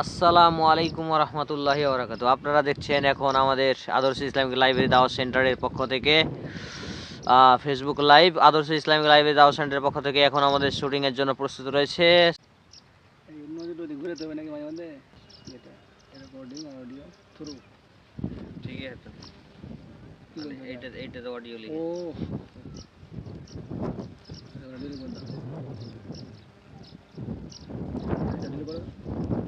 আসসালামু আলাইকুম রহমতুল্লাহি ওবরাকাতু। আপনারা দেখছেন এখন আমাদের আদর্শ ইসলামিক লাইব্রেরি দাওয়া সেন্টারের পক্ষ থেকে ফেসবুক লাইভ আদর্শ ইসলামিক লাইব্রেরি দাওয়া সেন্টারের পক্ষ থেকে এখন আমাদের শুটিং এর জন্য প্রস্তুত রয়েছে। ঠিক আছে। এইটা এইটা তো অডিও ও এটা ডিলিট করে দাও এটা ডিলিট করো হ্যাঁ ওটা হুম ডিলিট করো চাঁদিন কি হয়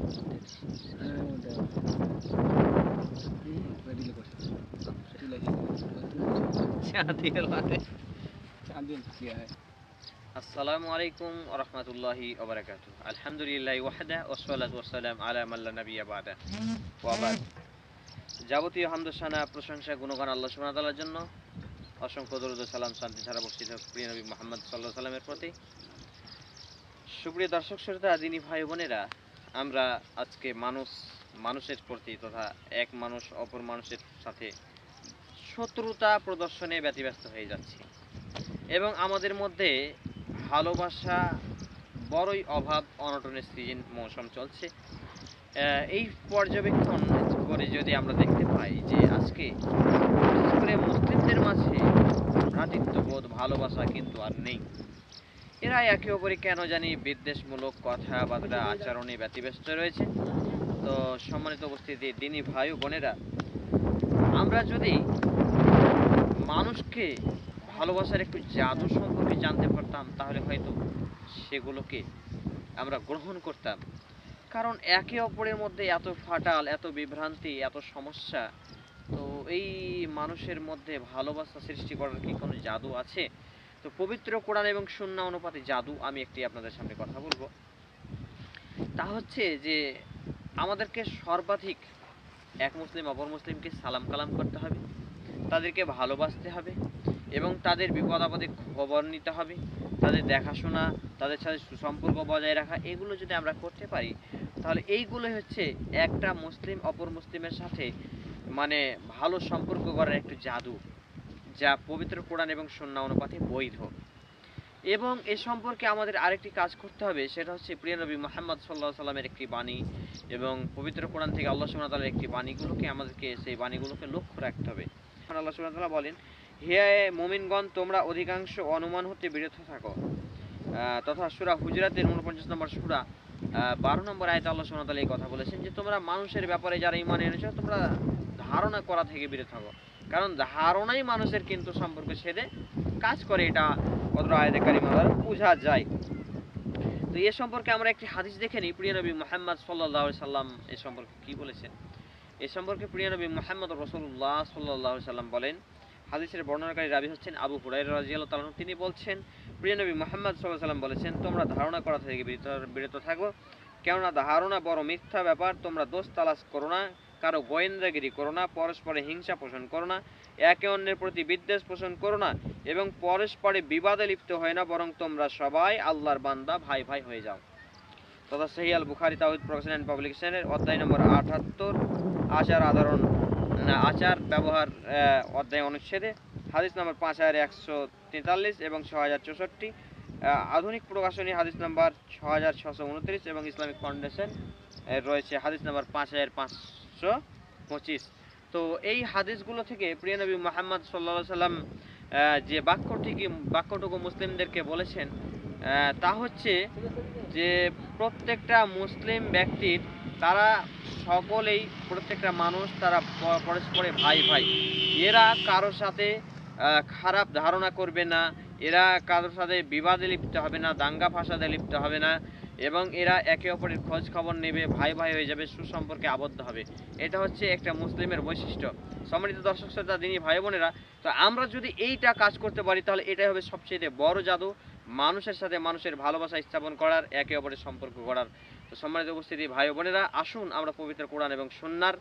যাবতীয় হামদসানা প্রশংসা, গুণগান আল্লাহ সুবহানাহু জন্য। অসংখ্য দরুদ সালাম, শান্তি বর্ষিত মুহাম্মদ সাল্লাল্লাহু সাল্লামের প্রতি। সুপ্রিয় দর্শক, শ্রোতা দিনী ভাই বোনেরা আমরা আজকে মানুষ, মানুষের প্রতি তথা এক মানুষ অপর মানুষের সাথে শত্রুতা প্রদর্শনে ব্যতিব্যস্ত হয়ে যাচ্ছি। এবং আমাদের মধ্যে ভালোবাসা, বড়ই অভাব, অনটনের সিজন মৌসুম চলছে। এই পর্যবেক্ষণ করে যদি আমরা দেখতে পাই যে আজকে বিশেষ করে মুসলিমদের মাঝে ভ্রাতৃত্ববোধ, ভালোবাসা কিন্তু আর নেই। এরা একে অপরে কেন জানি বিদ্বেষমূলক কথাবার্তা, আচরণে ব্যতিব্যস্ত রয়েছে। তো সম্মানিত উপস্থিতি, দিনী ভাই ও বোনেরা, আমরা যদি মানুষকে ভালোবাসার একটু জাদু সম্পর্কে জানতে পারতাম, তাহলে হয়তো সেগুলোকে আমরা গ্রহণ করতাম। কারণ একে অপরের মধ্যে এত ফাটাল, এত বিভ্রান্তি, এত সমস্যা, তো এই মানুষের মধ্যে ভালোবাসা সৃষ্টি করার কি কোনো জাদু আছে? তো পবিত্র কোরআন এবং শূন্য অনুপাতে জাদু আমি একটি আপনাদের সামনে কথা বলব। তা হচ্ছে যে আমাদেরকে সর্বাধিক এক মুসলিম অপর মুসলিমকে সালাম কালাম করতে হবে, তাদেরকে ভালোবাসতে হবে এবং তাদের বিপদ আপদে খবর নিতে হবে, তাদের দেখাশোনা, তাদের সাথে সুসম্পর্ক বজায় রাখা, এগুলো যদি আমরা করতে পারি, তাহলে এইগুলোই হচ্ছে একটা মুসলিম অপর মুসলিমের সাথে মানে ভালো সম্পর্ক করার একটু জাদু। যা পবিত্র কোরআন এবং সন্না অনুপাতে বৈধ। এবং এ সম্পর্কে আমাদের আরেকটি কাজ করতে হবে, সেটা হচ্ছে প্রিয় নবী মোহাম্মদ সাল্লাহ সাল্লামের একটি বাণী এবং পবিত্র কোরআন থেকে আল্লাহ তাআলার একটি বাণীগুলোকে আমাদেরকে, সেই বাণীগুলোকে লক্ষ্য রাখতে হবে। আল্লাহ তাআলা বলেন, হে মুমিনগণ, তোমরা অধিকাংশ অনুমান হতে বিরত থাকো। তথা সুরা হুজরাতের উনপঞ্চাশ নম্বর সুরা বারো নম্বর আয়তে আল্লাহ তাআলা এই কথা বলেছেন যে, তোমরা মানুষের ব্যাপারে যারা ইমান এনেছো, তোমরা ধারণা করা থেকে বিরত থাকো। কারণ ধারণাই মানুষের কিন্তু সম্পর্ক ছেদে কাজ করে, এটা অদ্র আয়তে কারিমা দ্বারা বোঝা যায়। তো এ সম্পর্কে আমরা একটি হাদিস দেখে নিই, প্রিয় নবী মোহাম্মদ সাল্লাহ সাল্লাম এ সম্পর্কে কি বলেছেন? এ সম্পর্কে প্রিয় নবী মোহাম্মদ রসুল্লাহ সাল্লাহ সাল্লাম বলেন, হাদিসের বর্ণনাকারী রাবি হচ্ছেন আবু হুরাই রাজিয়াল তিনি বলছেন, প্রিয় নবী মোহাম্মদ সাল্লাহ সাল্লাম বলেছেন, তোমরা ধারণা করা থেকে বিরত বিরত থাকো। কেননা ধারণা বড় মিথ্যা ব্যাপার, তোমরা দোষ তালাশ করো না। কারও গোয়েন্দাগিরি করো না, পরস্পরে হিংসা পোষণ করো না, একে অন্যের প্রতি বিদ্বেষ পোষণ করো না এবং পরস্পরে বিবাদে লিপ্ত হয় না, বরং তোমরা সবাই আল্লাহর বান্দা, ভাই ভাই হয়ে যাও। তথা সেই আল বুখারি তাহিদ প্রকাশন অ্যান্ড পাবলিকেশনের অধ্যায় নম্বর আটাত্তর, আচার আধারণ আচার ব্যবহার অধ্যায় অনুচ্ছেদে, হাদিস নম্বর পাঁচ হাজার একশো তেতাল্লিশ এবং ছ হাজার চৌষট্টি আধুনিক প্রকাশনী হাদিস নম্বর ছ হাজার ছশো উনত্রিশ এবং ইসলামিক ফাউন্ডেশন রয়েছে হাদিস নম্বর পাঁচ হাজার পাঁচশো পঁচিশ। তো এই হাদিসগুলো থেকে প্রিয় নবী মোহাম্মদ সাল্লা সাল্লাম যে বাক্যটিকে বাক্যটুকু মুসলিমদেরকে বলেছেন তা হচ্ছে যে প্রত্যেকটা মুসলিম ব্যক্তির, তারা সকলেই, প্রত্যেকটা মানুষ তারা পরস্পরে ভাই ভাই। এরা কারোর সাথে খারাপ ধারণা করবে না, এরা কারোর সাথে বিবাদে লিপ্ত হবে না, দাঙ্গা ফাসাদে লিপ্ত হবে না। এবং এরা একে অপরের খোঁজ খবর নেবে, ভাই ভাই হয়ে যাবে, সুসম্পর্কে আবদ্ধ হবে। এটা হচ্ছে একটা মুসলিমের বৈশিষ্ট্য। সম্মানিত দর্শক শ্রোতা, দিনী ভাই বোনেরা, তো আমরা যদি এইটা কাজ করতে পারি, তাহলে এটাই হবে সবচেয়ে বড় জাদু, মানুষের সাথে মানুষের ভালোবাসা স্থাপন করার, একে অপরের সম্পর্ক গড়ার। তো সম্মানিত উপস্থিতি, ভাই বোনেরা, আসুন আমরা পবিত্র কোরআন এবং সুন্নার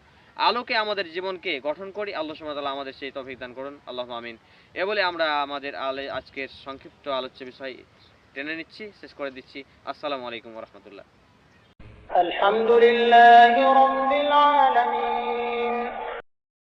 আলোকে আমাদের জীবনকে গঠন করি। আল্লাহ সুবহানাহু আমাদের সেই তৌফিক দান করুন। আল্লাহ আমিন। এ বলে আমরা আমাদের আলে আজকের সংক্ষিপ্ত আলোচ্য বিষয় টেনে নিচ্ছি শেষ করে দিচ্ছি। আসসালামু আলাইকুম রহমতুল্লাহ। আলহামদুলিল্লাহ